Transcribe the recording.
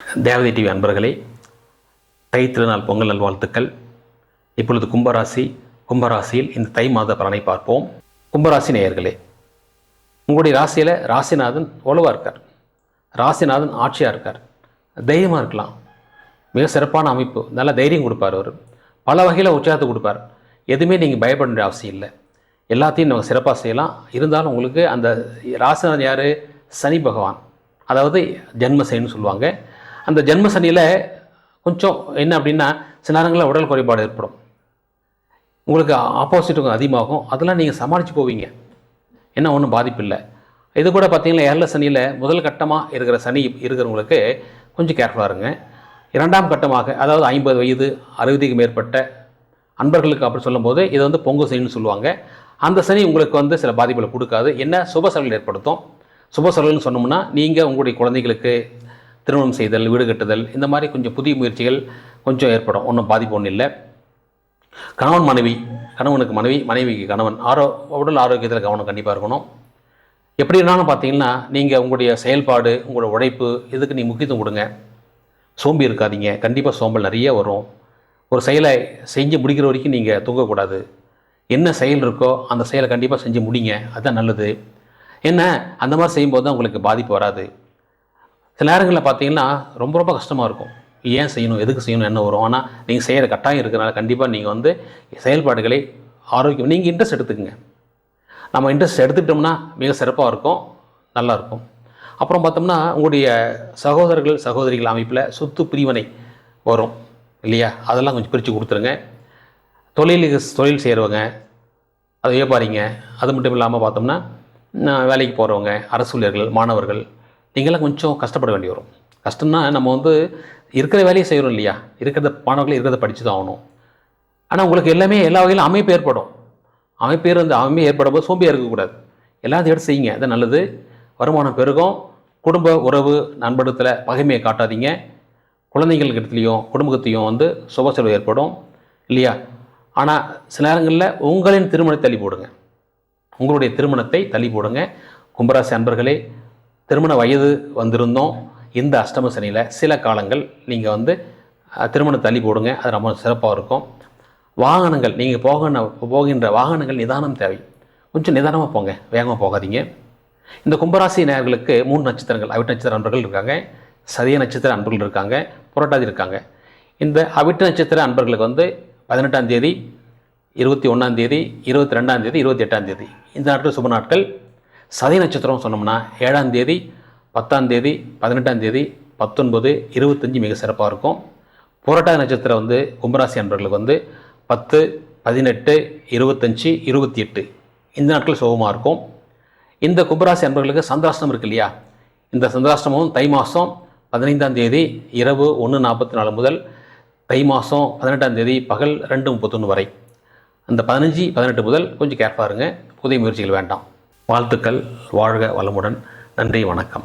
தேவதை டிவி அன்பர்களே தை திருநாள் பொங்கல் நல்வாழ்த்துக்கள். இப்பொழுது கும்பராசி கும்பராசியில் இந்த தை மாத பலனை பார்ப்போம். கும்பராசி நேயர்களே உங்களுடைய ராசியில் ராசிநாதன் ஒழுவாக இருக்கார். ராசிநாதன் ஆட்சியாக இருக்கார். தைரியமாக இருக்கலாம். மிக சிறப்பான அமைப்பு. நல்ல தைரியம் கொடுப்பார் அவர். பல வகையில் உற்சாகத்தை கொடுப்பார். எதுவுமே நீங்கள் பயப்பட வேண்டிய அவசியம் இல்லை. எல்லாத்தையும் நம்ம சிறப்பாக செய்யலாம். இருந்தாலும் உங்களுக்கு அந்த ராசிநாதன் யார்? சனி பகவான். அதாவது ஜென்ம சனின்னு சொல்லுவாங்க. அந்த ஜென்ம சனியில் கொஞ்சம் என்ன அப்படின்னா சில நேரங்களில் உடல் குறைபாடு ஏற்படும். உங்களுக்கு ஆப்போசிட்டுக்கும் அதிகமாகும். அதெல்லாம் நீங்கள் சமாளித்து போவீங்க. என்ன ஒன்றும் பாதிப்பு இல்லை இது கூட பார்த்தீங்கன்னா ஏழு சனியில் முதல் கட்டமாக இருக்கிற சனி இருக்கிறவங்களுக்கு கொஞ்சம் கேர்ஃபுல்லாக இருங்க. இரண்டாம் கட்டமாக அதாவது ஐம்பது வயது அறுபதுக்கு மேற்பட்ட அன்பர்களுக்கு அப்படி சொல்லும்போது இது வந்து பொங்கு சனின்னு சொல்லுவாங்க. அந்த சனி உங்களுக்கு வந்து சில பாதிப்புகளை கொடுக்காது. என்ன? சுப செலவுகள் ஏற்படுத்தும். சுப செலவுன்னு சொன்னோம்னா நீங்கள் உங்களுடைய குழந்தைகளுக்கு திருமணம் செய்தல் வீடு கட்டுதல் இந்த மாதிரி கொஞ்சம் புதிய முயற்சிகள் கொஞ்சம் ஏற்படும். ஒன்றும் பாதிப்பு ஒன்றும் இல்லை. கணவன் மனைவி கணவனுக்கு மனைவி மனைவிக்கு கணவன். ஆரோ உடல் ஆரோக்கியத்தில் கவனம் கண்டிப்பாக இருக்கணும். எப்படி பார்த்தீங்கன்னா நீங்கள் உங்களுடைய செயல்பாடு உங்களோட உழைப்பு இதுக்கு நீ முக்கியத்துவம் கொடுங்க. சோம்பி இருக்காதீங்க. கண்டிப்பாக சோம்பல் நிறைய வரும். ஒரு செயலை செஞ்சு முடிக்கிற வரைக்கும் நீங்கள் தூங்கக்கூடாது. என்ன செயல் இருக்கோ அந்த செயலை கண்டிப்பாக செஞ்சு முடிங்க. அதுதான் நல்லது. என்ன அந்த மாதிரி செய்யும்போது தான் உங்களுக்கு பாதிப்பு வராது. சில நேரங்களில் பார்த்தீங்கன்னா ரொம்ப ரொம்ப கஷ்டமாக இருக்கும். ஏன் செய்யணும்? எதுக்கு செய்யணும்? என்ன வரும்? ஆனால் நீங்கள் செய்கிற கட்டாயம் இருக்கிறனால கண்டிப்பாக நீங்கள் வந்து செயல்பாடுகளை ஆரோக்கியம் நீங்கள் இன்ட்ரெஸ்ட் எடுத்துக்கங்க. நம்ம இன்ட்ரெஸ்ட் எடுத்துக்கிட்டோம்னா மிக சிறப்பாக இருக்கும் நல்லாயிருக்கும் அப்புறம் பார்த்தோம்னா உங்களுடைய சகோதரர்கள் சகோதரிகள் அமைப்பில் சொத்து பிரிவினை வரும் இல்லையா? அதெல்லாம் கொஞ்சம் பிரித்து கொடுத்துருங்க. தொழிலுக்கு தொழில் செய்கிறவங்க அது வியாபாரிங்க அது மட்டும் இல்லாமல் பார்த்தோம்னா வேலைக்கு போகிறவங்க அரசு ஊழியர்கள் மாணவர்கள் நீங்களாம் கொஞ்சம் கஷ்டப்பட வேண்டி வரும். கஷ்டம்னா நம்ம வந்து இருக்கிற வேலையை செய்கிறோம் இல்லையா? இருக்கிறத மாணவர்கள் இருக்கிறத படித்து தான் ஆகணும். ஆனால் உங்களுக்கு எல்லாமே எல்லா வகையிலும் அமைப்பு ஏற்படும். அமைப்பு வந்து அமைப்பு ஏற்படும் போது சோம்பியாக இருக்கக்கூடாது. எல்லாத்தையும் எடுத்து செய்யுங்க. அது நல்லது. வருமானம் பெருகும். குடும்ப உறவு நண்படத்தில் பகைமையை காட்டாதீங்க. குழந்தைங்களுக்கு இடத்துலையும் குடும்பத்தையும் வந்து சுப செலவு ஏற்படும். இல்லையா? ஆனால் சில நேரங்களில் உங்களின் திருமணத்தை தள்ளி போடுங்க. உங்களுடைய திருமணத்தை தள்ளி போடுங்க. கும்பராசி அன்பர்களே திருமண வயது வந்திருந்தோம் இந்த அஷ்டம சனியில். சில காலங்கள் நீங்கள் வந்து திருமணம் தள்ளி போடுங்க. அது ரொம்ப சிறப்பாக இருக்கும். வாகனங்கள் நீங்கள் போகின்ற போகின்ற வாகனங்கள் நிதானம் தேவை. கொஞ்சம் நிதானமாக போங்க. வேகமாக போகாதீங்க. இந்த கும்பராசி நேர்களுக்கு மூணு நட்சத்திரங்கள் அவிட்ட நட்சத்திர அன்பர்கள் இருக்காங்க. சதிய நட்சத்திர அன்பர்கள் இருக்காங்க. புரட்டாதி இருக்காங்க. இந்த அவிட்ட நட்சத்திர அன்பர்களுக்கு வந்து பதினெட்டாம் தேதி இருபத்தி ஒன்றாம் தேதி இருபத்தி ரெண்டாம் தேதி இருபத்தி எட்டாம் தேதி. இந்த நாட்கள் சுப நாட்கள். சதி நட்சத்திரம் சொன்னோம்னா ஏழாம் தேதி பத்தாம் தேதி பதினெட்டாம் தேதி பத்தொன்பது இருபத்தஞ்சி மிக சிறப்பாக இருக்கும். புரட்டாதி நட்சத்திரம் வந்து கும்பராசி அன்பர்களுக்கு வந்து பத்து பதினெட்டு இருபத்தஞ்சி இருபத்தி எட்டு இந்த நாட்கள் சுபமாக இருக்கும். இந்த கும்பராசி அன்பர்களுக்கு சந்திராஷ்டம் இருக்கு இல்லையா? இந்த சந்திராஷ்டமும் தை மாதம் பதினைந்தாம் தேதி இரவு ஒன்று நாற்பத்தி நாலு முதல் தை மாதம் பதினெட்டாம் தேதி பகல் ரெண்டு முப்பத்தொன்று வரை. அந்த பதினஞ்சு பதினெட்டு முதல் கொஞ்சம் கேர்ஃபாக இருங்க. புதிய முயற்சிகள் வேண்டாம். வாழ்த்துக்கள் வாழ்க வளமுடன். நன்றி வணக்கம்.